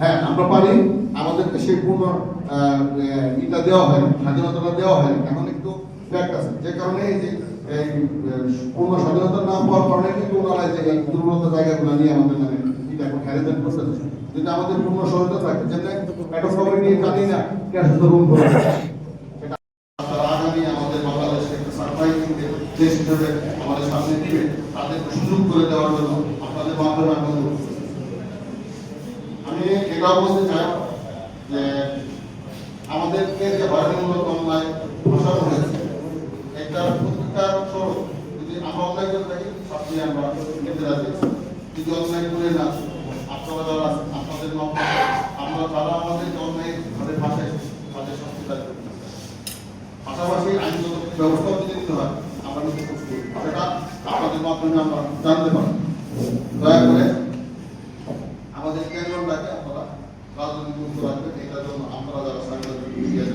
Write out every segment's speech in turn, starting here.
হ্যাঁ আমরা পারি। আমাদেরকে সেই পূর্ণ ইটা দেওয়া হয় স্বাধীনতাটা দেওয়া হয় এখন একটু ফ্যাক্ট আছে। যে কারণে এই যে, এই পূর্ণ স্বাধীনতা না পাওয়ার কারণে কিন্তু ওনারা যে, এই দুর্বলতা জায়গাগুলো নিয়ে আমাদের মানে এটা এখন হ্যারেজেন্ট করতেছে। যদি আমাদের পূর্ণ সহায়তা থাকে যেমন একটা সবাই নিয়ে জানি না ক্যাশ ধরুন ধরে এটা আগামী আমাদের বাংলাদেশকে একটা সারপ্রাইজিং দেশ হিসেবে আমাদের সামনে দিবে, তাদেরকে সুযোগ করে দেওয়ার জন্য আপনাদের মাধ্যমে আমি অনুরোধ করছি। আমি এটাও বলতে চাই যে আমাদেরকে যে হয়রানিমূলক মামলায় বসানো হয়েছে একটা প্রতিকার স্বরূপ যদি আমরা অন্যায় করে থাকি শাস্তি আমরা রাজি আছি। যদি অন্যায় করে না, আপনারা যারা আপনাদের আমরা যারা আমাদের অন্যায় ভাবে ভাষায় তাদের চাই। পাশাপাশি আইনগত ব্যবস্থা যদি নিতে হয়, আমরা সেটা আপনাদের মাধ্যমে আমরা জানতে পারি দয়া করে আমাদের কেন্দ্রটাকে আপনারা রাজনৈতিক মুক্ত রাখবেন এটার জন্য আপনারা যারা সাংবাদিক media তে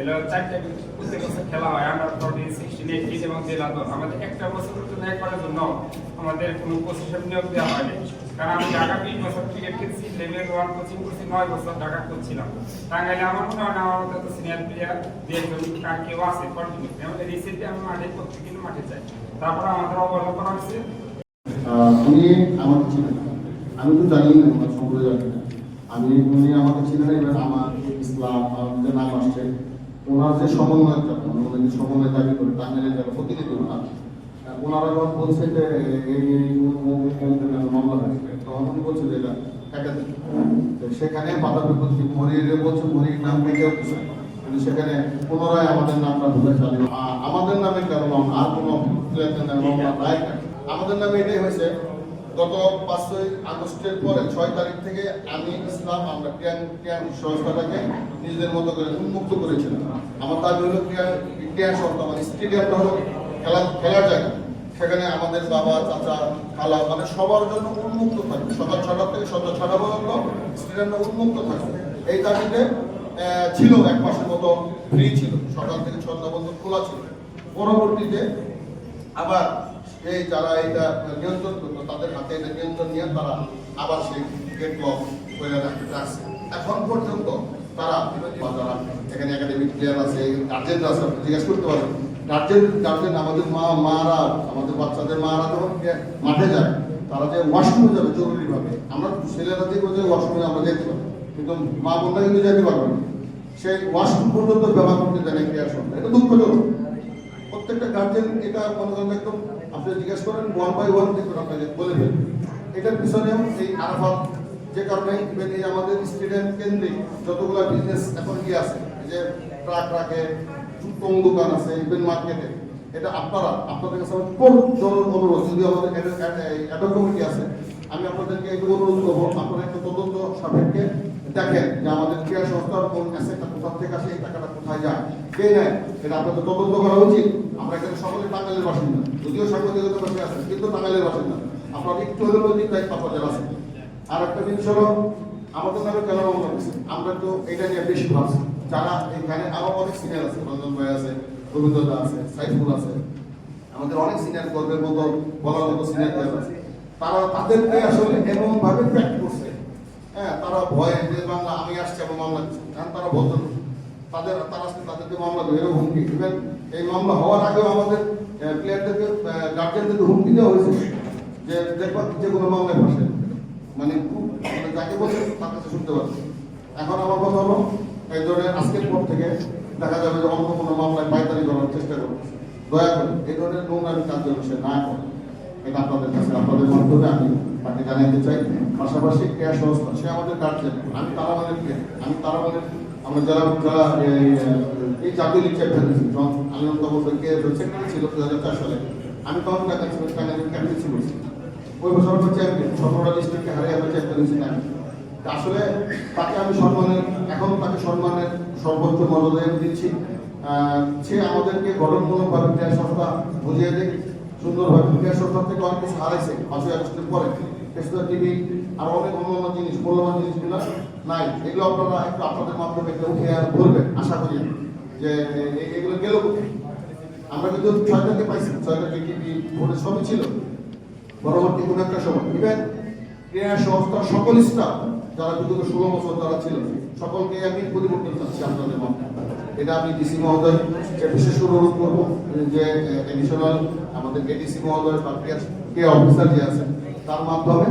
এলো চারটে প্রত্যেক বছর খেলা হয়। আন্ডার ফোরটিন সিক্সটিন এইটিন এবং জেলা দল। আমাদের একটা জন্য আমাদের কোনো কোচিং নিয়োগ দেওয়া হয়নি। কারণ আমি ঢাকা বছর ক্রিকেট খেলছি লেভেল ওয়ান কোচিং করছি, নয় বছর ঢাকা করছিলাম টাঙ্গাইলে আমার মনে হয় না, আমার মতো সিনিয়র প্লেয়ার কেউ আছে কন্টিনিউ আমাদের রিসেন্টলি আমি মাঠে প্রত্যেকদিন মাঠে যাই। আমাদের অবহেলা করা আমি তো জানি না ওনার সম্পর্কে জানি না। আমি উনি আমাকে চিনেন এবার আমার ইসলাম, আমার নাম আসছে। ওনার যে সমন্বয়টা মানে যে সমন্বয় দাবি করে টাঙ্গাইলের যারা প্রতিনিধি ওনার ওনারা যখন বলছে যে সেখানে বাধা বিপত্তি মরিয়ে বলছে মরির নাম পেতে হচ্ছে কিন্তু সেখানে পুনরায় আমাদের নামটা ভুলে চালিয়ে আমাদের নামে কেন আর কোনো আমাদের নামে এটাই হয়েছে গত পাঁচই আগস্টের পরে ছয় তারিখ থেকে আমি ইসলাম, আমরা ক্রিয়ান সংস্থাটাকে নিজেদের মতো করে উন্মুক্ত করেছিলাম। আমার দাবি হলো ক্রিয়া ক্রিয়ান সংস্থা মানে স্টেডিয়ামটা হলো খেলা, খেলার জায়গা। সেখানে আমাদের বাবা, চাচা, খালা মানে সবার জন্য উন্মুক্ত থাকবে সকাল ছটা থেকে সন্ধ্যা ছটা পর্যন্ত স্টেডিয়ামটা উন্মুক্ত থাকবে এই দাবিতে ছিল এক মাসের মতো ফ্রি ছিল। সকাল থেকে সন্ধ্যা পর্যন্ত খোলা ছিল। পরবর্তীতে আবার এই যারা এটা নিয়ন্ত্রণ করতো, তাদের হাতে এটা নিয়ন্ত্রণ নিয়ে তারা আবার সেই গেট লক করে রাখছে। এখন পর্যন্ত তারা যারা এখানে একাডেমিক প্লেয়ার আছে গার্জেনরা আছে জিজ্ঞেস করতে পারেন গার্জেন গার্জেন আমাদের মা, মারা, আমাদের বাচ্চাদের মারা যখন মাঠে যায়, তারা যে ওয়াশরুমে যাবে জরুরিভাবে, আমরা ছেলেরা যে বলছে ওয়াশরুমে আমরা যেতে পারি কিন্তু মা বোনরা কিন্তু যেতে পারবে না। সেই ওয়াশরুম পর্যন্ত ব্যবহার করতে দেয় না ক্রিয়ার সঙ্গে এটা দুঃখজনক। প্রত্যেকটা গার্জেন এটা করেন একদম আপনি জিজ্ঞেস করেন ওয়ান বাই ওয়ান দেখবেন আপনাকে বলে দেবেন এটার পিছনেও এই আরাফাত, যে কারণে ইভেন এই আমাদের স্টেডিয়াম কেন্দ্রিক যতগুলো বিজনেস এখন কি আছে যে ট্রাক রাখে টং দোকান আছে ইভেন মার্কেটে এটা আপনারা, আপনাদের কাছে আমার জরুরি অনুরোধ, যদি আমাদের অ্যাডো কমিটি আছে, আমি আপনাদেরকে একটু অনুরোধ করব, আপনারা একটা তদন্ত সাপেক্ষে দেখেন যে আমাদের ক্রীড়া সংস্থার কোন অ্যাসেটটা কোথা থেকে আসে, এই টাকাটা কোথায় যায়। কে নেয়, এটা আপনাদের তদন্ত করা উচিত। আমরা এখানে সকলে টাঙ্গাইলের বাসিন্দা। যদিও সাংবাদিকতা পাশে আছে, কিন্তু টাঙ্গাইলের বাসিন্দা। আপনারা একটু হলেও নদীর দায়িত্ব আপনাদের আছে আর একটা জিনিস হলো, আমাদের নামে কেন আমরা তো এটা নিয়ে বেশি ভাবছি। যারা এখানে আরও অনেক সিনিয়র আছে, রঞ্জন ভাই আছে রবীন্দ্রদা আছে, সাইফুল আছে। আমাদের অনেক সিনিয়র গল্পের মতো বলার মতো সিনিয়র আছে। তারা তাদেরকে আসলে এমন ভাবে প্র্যাক্ট করছে। হ্যাঁ তারা ভয়ে যে বাংলা আমি আসছি এবং মামলা কারণ তারা ভদ্র তাদের, তারা আসলে তাদেরকে মামলা এরকম হুমকি ইভেন এই মামলা হওয়ার আগেও আমাদের প্লেয়ারদেরকে গার্জেনদেরকে হুমকি দেওয়া হয়েছে যে দেখবা যে কোনো মামলায় ফাঁসে মানে মানে যাকে বলছে তার কাছে শুনতে পাচ্ছে। এখন আমার কথা হলো, এই ধরনের আজকের পর থেকে দেখা যাবে যে অন্য কোনো মামলায় পায়তারি করার চেষ্টা করছে দয়া করে, এই ধরনের নোংরামি কাজ সে না করে, এটা আপনাদের কাছে, আপনাদের মাধ্যমে আমি তাকে জানাতে চাই। পাশাপাশি ক্রিয়া সংস্থা সে আমাদের গার্জেন আমি তারা মানে আমি তারা মানে আমরা যারা যারা এই, জাতীয় লিগ চ্যাম্পিয়ন আমি তখন কে সেক্রেটারি ছিল দু হাজার চার সালে। আমি তখন টাকা ছিল টাকা ক্যাপ্টেন্সি করছি ওই বছর চ্যাম্পিয়ন সতেরোটা ডিস্ট্রিক্টকে হারিয়ে আমরা হয়েছি না আসলে তাকে আমি সম্মানের এখন তাকে সম্মানের সর্বোচ্চ মর্যাদা দিচ্ছি। সে আমাদেরকে গঠনমূলকভাবে ক্রিয়া সংস্থা বুঝিয়ে দেয়। সুন্দরভাবে ক্রিয়া সরকার থেকে অনেক কিছু হারাইছে পাঁচই আগস্টের পরে। টিভি আর অনেক অন্য জিনিস, মূল্যবান জিনিসগুলো নাই। এগুলো আপনারা একটু আপনাদের মাধ্যমে উঠে আর বলবেন আশা করি যে এগুলো গেল আমরা কিন্তু ছয়টাকে পাইছি। ছয়টাকে টিভি ভোটে সবই ছিল? পরবর্তী কোনো একটা সময়। ইভেন ক্রীড়া সংস্থার সকল স্টাফ যারা বিগত ষোলো বছর যারা ছিল, সকলকে আমি পরিবর্তন চাচ্ছি আপনাদের মাধ্যমে। এটা আমি ডিসি মহোদয় বিশেষ অনুরোধ করব যে এডিশনাল আমাদের এডিসি মহোদয় বা কে অফিসার যে আছে তার মাধ্যমে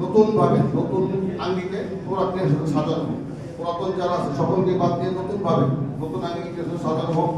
নতুনভাবে নতুন আঙ্গিকে পুরো ক্রিয়া সাজানো হোক। পুরাতন যারা সকলকে বাদ দিয়ে নতুনভাবে নতুন আঙ্গিকে সাজানো হোক।